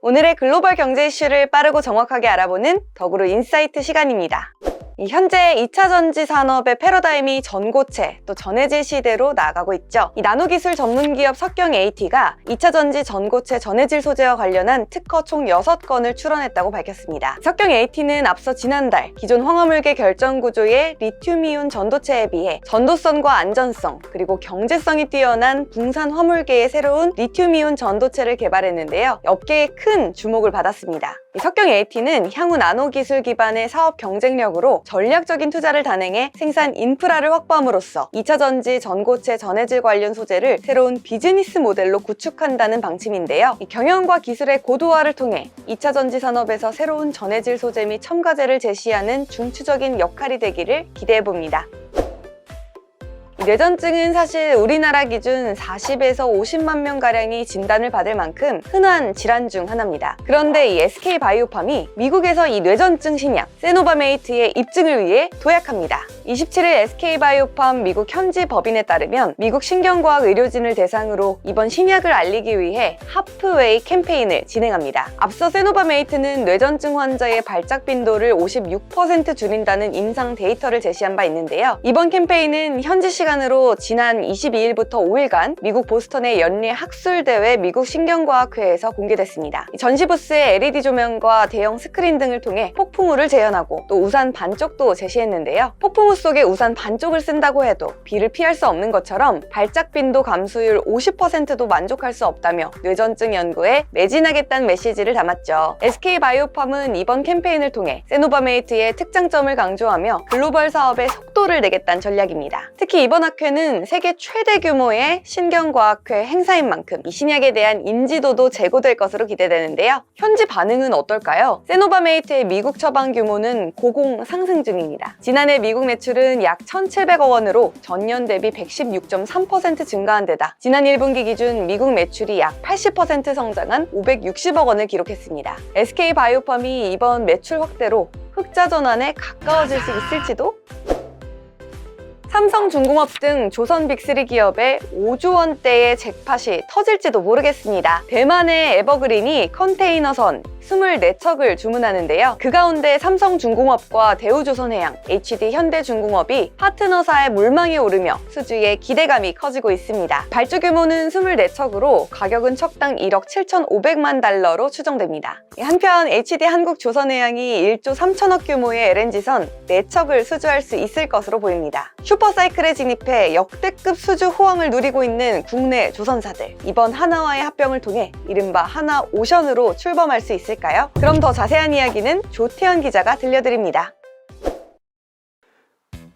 오늘의 글로벌 경제 이슈를 빠르고 정확하게 알아보는 더구로 인사이트 시간입니다. 이 현재 2차 전지 산업의 패러다임이 전고체 또 전해질 시대로 나아가고 있죠. 이 나노기술 전문 기업 석경 AT가 2차 전지 전고체 전해질 소재와 관련한 특허 총 6건을 출원했다고 밝혔습니다. 석경 AT는 앞서 지난달 기존 황화물계 결정 구조의 리튬이온 전도체에 비해 전도성과 안전성 그리고 경제성이 뛰어난 붕산 화물계의 새로운 리튬이온 전도체를 개발했는데요. 업계에 큰 주목을 받았습니다. 이 석경 AT는 향후 나노 기술 기반의 사업 경쟁력으로 전략적인 투자를 단행해 생산 인프라를 확보함으로써 2차 전지 전고체 전해질 관련 소재를 새로운 비즈니스 모델로 구축한다는 방침인데요. 이 경영과 기술의 고도화를 통해 2차 전지 산업에서 새로운 전해질 소재 및 첨가제를 제시하는 중추적인 역할이 되기를 기대해 봅니다. 이 뇌전증은 사실 우리나라 기준 40에서 50만 명 가량이 진단을 받을 만큼 흔한 질환 중 하나입니다. 그런데 이 SK 바이오팜이 미국에서 이 뇌전증 신약 세노바메이트의 입증을 위해 도약합니다. 27일 SK 바이오팜 미국 현지 법인에 따르면 미국 신경과학 의료진을 대상으로 이번 신약을 알리기 위해 하프웨이 캠페인을 진행합니다. 앞서 세노바메이트는 뇌전증 환자의 발작 빈도를 56% 줄인다는 임상 데이터를 제시한 바 있는데요. 이번 캠페인은 현지 시간 으로 지난 22일부터 5일간 미국 보스턴의 연례 학술대회 미국 신경과학회에서 공개됐습니다. 전시 부스에 LED 조명과 대형 스크린 등을 통해 폭풍우를 재현하고 또 우산 반쪽도 제시했는데요. 폭풍우 속에 우산 반쪽을 쓴다고 해도 비를 피할 수 없는 것처럼 발작 빈도 감소율 50%도 만족할 수 없다며 뇌전증 연구에 매진하겠다는 메시지를 담았죠. SK 바이오팜은 이번 캠페인을 통해 세노바메이트의 특장점을 강조하며 글로벌 사업에 속도를 내겠다는 전략입니다. 특히 이번 학회는 세계 최대 규모의 신경과학회 행사인 만큼 이 신약에 대한 인지도도 제고될 것으로 기대되는데요. 현지 반응은 어떨까요? 세노바메이트의 미국 처방 규모는 고공 상승 중입니다. 지난해 미국 매출은 약 1,700억 원으로 전년 대비 116.3% 증가한 데다 지난 1분기 기준 미국 매출이 약 80% 성장한 560억 원을 기록했습니다. SK 바이오팜이 이번 매출 확대로 흑자 전환에 가까워질 수 있을지도 삼성중공업 등 조선 빅3 기업의 5조 원대의 잭팟이 터질지도 모르겠습니다. 대만의 에버그린이 컨테이너선 24척을 주문하는데요. 그 가운데 삼성중공업과 대우조선해양, HD 현대중공업이 파트너사의 물망에 오르며 수주에 기대감이 커지고 있습니다. 발주 규모는 24척으로 가격은 척당 1억 7,500만 달러로 추정됩니다. 한편 HD 한국조선해양이 1조 3천억 규모의 LNG선 4척을 수주할 수 있을 것으로 보입니다. 슈퍼사이클에 진입해 역대급 수주 호황을 누리고 있는 국내 조선사들. 이번 하나와의 합병을 통해 이른바 하나 오션으로 출범할 수 있을 까요? 그럼 더 자세한 이야기는 조태현 기자가 들려드립니다.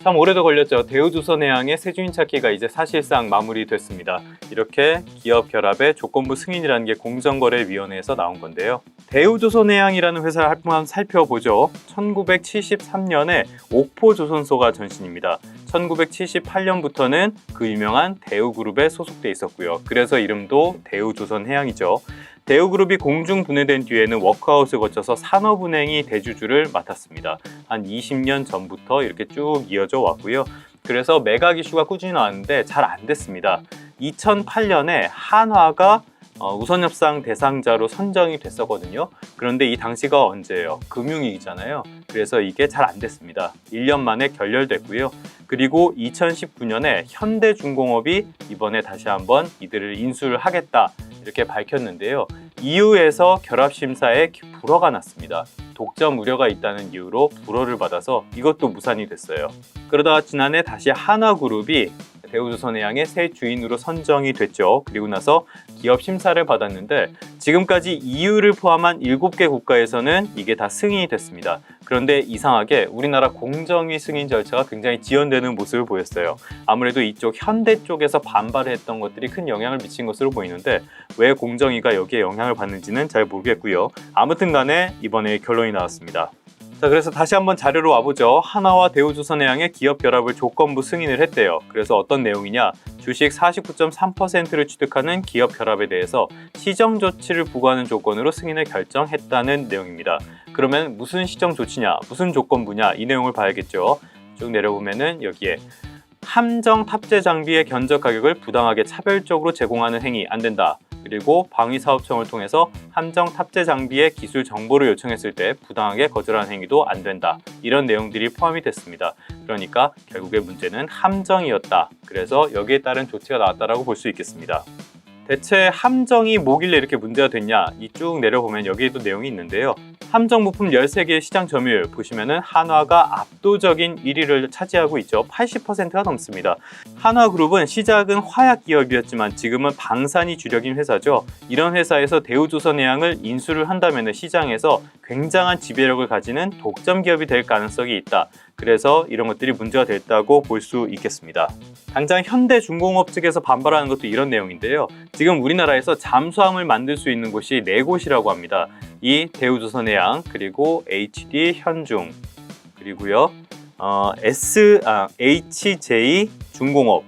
참 오래도 걸렸죠. 대우조선해양의 세주인 찾기가 이제 사실상 마무리됐습니다. 이렇게 기업 결합의 조건부 승인이라는 게 공정거래위원회에서 나온 건데요. 대우조선해양이라는 회사를 한번 살펴보죠. 1973년에 옥포조선소가 전신입니다. 1978년부터는 그 유명한 대우그룹에 소속돼 있었고요. 그래서 이름도 대우조선해양이죠. 대우그룹이 공중 분해된 뒤에는 워크아웃을 거쳐서 산업은행이 대주주를 맡았습니다. 한 20년 전부터 이렇게 쭉 이어져 왔고요. 그래서 매각 이슈가 꾸준히 나왔는데 잘 안 됐습니다. 2008년에 한화가 어, 우선 협상 대상자로 선정이 됐었거든요. 그런데 이 당시가 언제예요? 금융위기잖아요. 그래서 이게 잘 안 됐습니다. 1년 만에 결렬됐고요. 그리고 2019년에 현대중공업이 이번에 다시 한번 이들을 인수를 하겠다 이렇게 밝혔는데요. 이후에서 결합심사에 불허가 났습니다. 독점 우려가 있다는 이유로 불허를 받아서 이것도 무산이 됐어요. 그러다가 지난해 다시 하나그룹이 대우조선해양의 새 주인으로 선정이 됐죠. 그리고 나서 기업 심사를 받았는데 지금까지 EU를 포함한 7개 국가에서는 이게 다 승인이 됐습니다. 그런데 이상하게 우리나라 공정위 승인 절차가 굉장히 지연되는 모습을 보였어요. 아무래도 이쪽 현대 쪽에서 반발을 했던 것들이 큰 영향을 미친 것으로 보이는데 왜 공정위가 여기에 영향을 받는지는 잘 모르겠고요. 아무튼 간에 이번에 결론이 나왔습니다. 자, 그래서 다시 한번 자료로 와보죠. 하나와 대우조선해양의 기업 결합을 조건부 승인을 했대요. 그래서 어떤 내용이냐? 주식 49.3%를 취득하는 기업 결합에 대해서 시정 조치를 부과하는 조건으로 승인을 결정했다는 내용입니다. 그러면 무슨 시정 조치냐, 무슨 조건부냐 이 내용을 봐야겠죠. 쭉 내려보면은 여기에 함정 탑재 장비의 견적 가격을 부당하게 차별적으로 제공하는 행위 안 된다. 그리고 방위 사업청을 통해서 함정 탑재 장비의 기술 정보를 요청했을 때 부당하게 거절하는 행위도 안 된다. 이런 내용들이 포함이 됐습니다. 그러니까 결국의 문제는 함정이었다. 그래서 여기에 따른 조치가 나왔다라고 볼 수 있겠습니다. 대체 함정이 뭐길래 이렇게 문제가 됐냐? 이 쭉 내려보면 여기에도 내용이 있는데요. 함정 부품 13개의 시장 점유율 보시면은 한화가 압도적인 1위를 차지하고 있죠. 80%가 넘습니다. 한화그룹은 시작은 화약 기업이었지만 지금은 방산이 주력인 회사죠. 이런 회사에서 대우조선해양을 인수를 한다면 시장에서 굉장한 지배력을 가지는 독점 기업이 될 가능성이 있다. 그래서 이런 것들이 문제가 됐다고 볼 수 있겠습니다. 당장 현대중공업 측에서 반발하는 것도 이런 내용인데요. 지금 우리나라에서 잠수함을 만들 수 있는 곳이 네 곳이라고 합니다. 이 대우조선해양 그리고 HD 현중 그리고요 어, S 아, HJ 중공업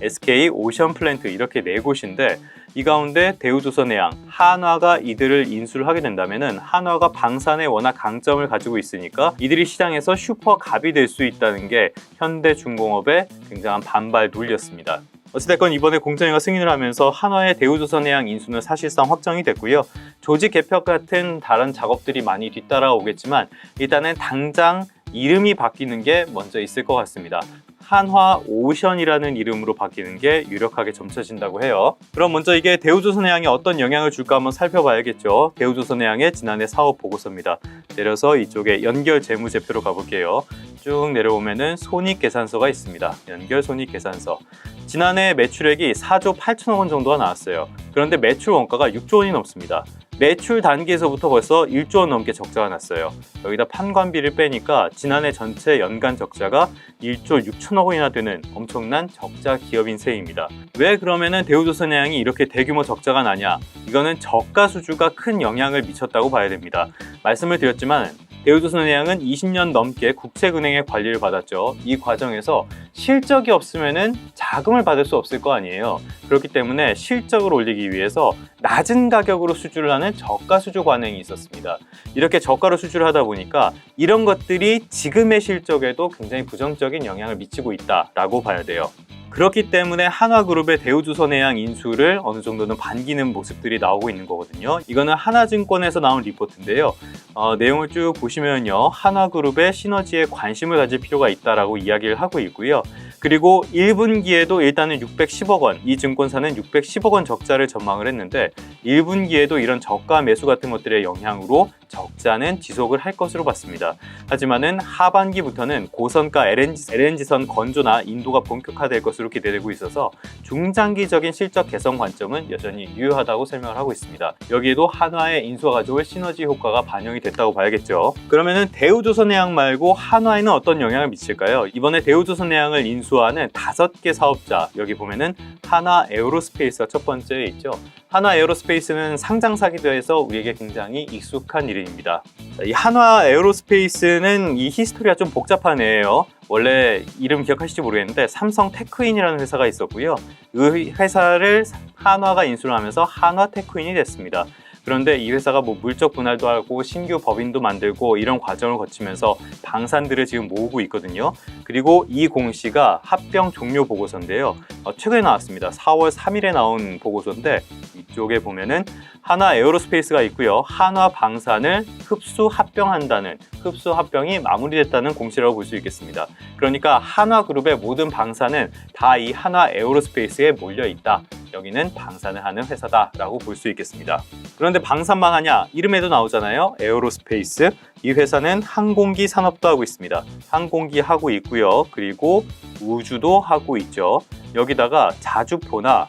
SK 오션 플랜트 이렇게 네 곳인데 이 가운데 대우조선해양 한화가 이들을 인수를 하게 된다면은 한화가 방산에 워낙 강점을 가지고 있으니까 이들이 시장에서 슈퍼 갑이 될 수 있다는 게 현대중공업의 굉장한 반발 논리였습니다. 어찌됐건 이번에 공정위가 승인을 하면서 한화의 대우조선해양 인수는 사실상 확정이 됐고요. 조직 개편 같은 다른 작업들이 많이 뒤따라오겠지만 일단은 당장 이름이 바뀌는 게 먼저 있을 것 같습니다. 한화 오션이라는 이름으로 바뀌는 게 유력하게 점쳐진다고 해요. 그럼 먼저 이게 대우조선해양에 어떤 영향을 줄까 한번 살펴봐야겠죠. 대우조선해양의 지난해 사업 보고서입니다. 내려서 이쪽에 연결 재무제표로 가볼게요. 쭉 내려오면은 손익계산서가 있습니다. 연결 손익계산서. 지난해 매출액이 4조 8천억 원 정도가 나왔어요. 그런데 매출 원가가 6조 원이 넘습니다. 매출 단계에서부터 벌써 1조 원 넘게 적자가 났어요. 여기다 판관비를 빼니까 지난해 전체 연간 적자가 1조 6천억 원이나 되는 엄청난 적자 기업인 셈입니다. 왜 그러면은 대우조선해양이 이렇게 대규모 적자가 나냐? 이거는 저가 수주가 큰 영향을 미쳤다고 봐야 됩니다. 말씀을 드렸지만 대우조선해양은 20년 넘게 국책은행의 관리를 받았죠. 이 과정에서 실적이 없으면은 자금을 받을 수 없을 거 아니에요. 그렇기 때문에 실적을 올리기 위해서 낮은 가격으로 수주를 하는 저가 수주 관행이 있었습니다. 이렇게 저가로 수주를 하다 보니까 이런 것들이 지금의 실적에도 굉장히 부정적인 영향을 미치고 있다라고 봐야 돼요. 그렇기 때문에 한화그룹의 대우조선해양 인수를 어느 정도는 반기는 모습들이 나오고 있는 거거든요. 이거는 하나증권에서 나온 리포트인데요. 어, 내용을 쭉 보시면요. 한화그룹의 시너지에 관심을 가질 필요가 있다라고 이야기를 하고 있고요. 그리고 1분기에도 일단은 610억 원, 이 증권사는 610억 원 적자를 전망을 했는데 1분기에도 이런 저가 매수 같은 것들의 영향으로 적자는 지속을 할 것으로 봤습니다. 하지만은 하반기부터는 고선가 LNG, LNG선 건조나 인도가 본격화될 것으로 기대되고 있어서 중장기적인 실적 개선 관점은 여전히 유효하다고 설명을 하고 있습니다. 여기에도 한화의 인수가 가져올 시너지 효과가 반영이 됐다고 봐야겠죠. 그러면은 대우조선해양 말고 한화에는 어떤 영향을 미칠까요? 이번에 대우조선해양을 인수하는 다섯 개 사업자 여기 보면은 한화 에어로스페이스가 첫 번째에 있죠. 한화 에어로스페이스는 상장 사기도 해서 우리에게 굉장히 익숙한 이름입니다. 이 한화 에어로스페이스는 이 히스토리가 좀 복잡한 애예요. 원래 이름 기억하실지 모르겠는데 삼성 테크인이라는 회사가 있었고요. 이 회사를 한화가 인수를 하면서 한화 테크인이 됐습니다. 그런데 이 회사가 뭐 물적 분할도 하고 신규 법인도 만들고 이런 과정을 거치면서 방산들을 지금 모으고 있거든요. 그리고 이 공시가 합병 종료 보고서인데요. 어, 최근에 나왔습니다. 4월 3일에 나온 보고서인데 이쪽에 보면은 한화 에어로스페이스가 있고요. 한화 방산을 흡수 합병한다는 흡수 합병이 마무리됐다는 공시라고 볼 수 있겠습니다. 그러니까 한화 그룹의 모든 방산은 다이 한화 에어로스페이스에 몰려 있다. 여기는 방산을 하는 회사다라고 볼 수 있겠습니다. 그런데 방산만 하냐? 이름에도 나오잖아요. 에어로스페이스. 이 회사는 항공기 산업도 하고 있습니다. 항공기 하고 있고요. 그리고 우주도 하고 있죠. 여기다가 자주포나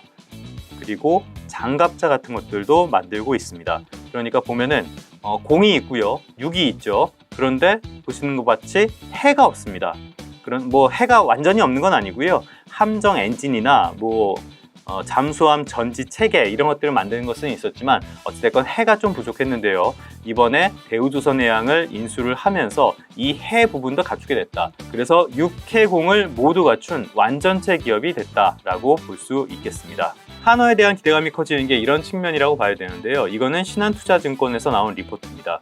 그리고 장갑차 같은 것들도 만들고 있습니다. 그러니까 보면은 어, 공이 있고요, 육이 있죠. 그런데 보시는 것 같이 해가 없습니다. 그런 뭐 해가 완전히 없는 건 아니고요. 함정 엔진이나 뭐 어, 잠수함 전지 체계 이런 것들을 만드는 것은 있었지만 어찌됐건 해가 좀 부족했는데요. 이번에 대우조선해양을 인수를 하면서 이 해 부분도 갖추게 됐다. 그래서 6해공을 모두 갖춘 완전체 기업이 됐다라고 볼 수 있겠습니다. 한화에 대한 기대감이 커지는 게 이런 측면이라고 봐야 되는데요. 이거는 신한투자증권에서 나온 리포트입니다.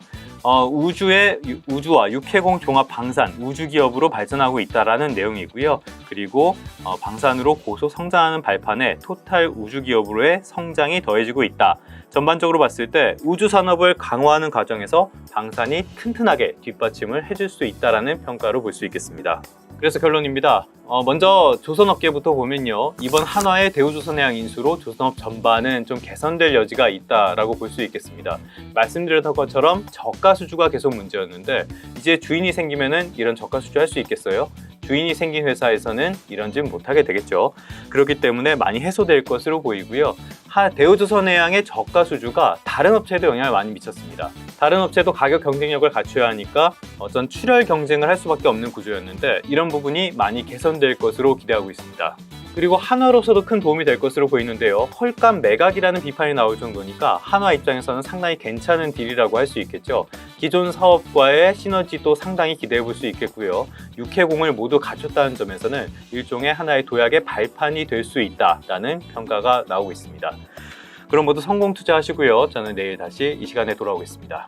어, 우주의 유- 우주와 육해공 종합 방산 우주 기업으로 발전하고 있다라는 내용이고요. 그리고 어, 방산으로 고속 성장하는 발판에 토탈 우주 기업으로의 성장이 더해지고 있다. 전반적으로 봤을 때 우주 산업을 강화하는 과정에서 방산이 튼튼하게 뒷받침을 해줄 수 있다라는 평가로 볼 수 있겠습니다. 그래서 결론입니다. 어, 먼저 조선업계부터 보면요. 이번 한화의 대우조선해양 인수로 조선업 전반은 좀 개선될 여지가 있다라고 볼 수 있겠습니다. 말씀드렸던 것처럼 저가 수주가 계속 문제였는데 이제 주인이 생기면은 이런 저가 수주 할 수 있겠어요? 주인이 생긴 회사에서는 이런 짓 못하게 되겠죠. 그렇기 때문에 많이 해소될 것으로 보이고요. 하, 대우조선해양의 저가 수주가 다른 업체에도 영향을 많이 미쳤습니다. 다른 업체도 가격 경쟁력을 갖춰야 하니까 어떤 출혈 경쟁을 할 수밖에 없는 구조였는데 이런 부분이 많이 개선될 것으로 기대하고 있습니다. 그리고 한화로서도 큰 도움이 될 것으로 보이는데요. 헐값 매각이라는 비판이 나올 정도니까 한화 입장에서는 상당히 괜찮은 딜이라고 할 수 있겠죠. 기존 사업과의 시너지도 상당히 기대해 볼 수 있겠고요. 육해공을 모두 갖췄다는 점에서는 일종의 하나의 도약의 발판이 될 수 있다라는 평가가 나오고 있습니다. 그럼 모두 성공 투자하시고요. 저는 내일 다시 이 시간에 돌아오겠습니다.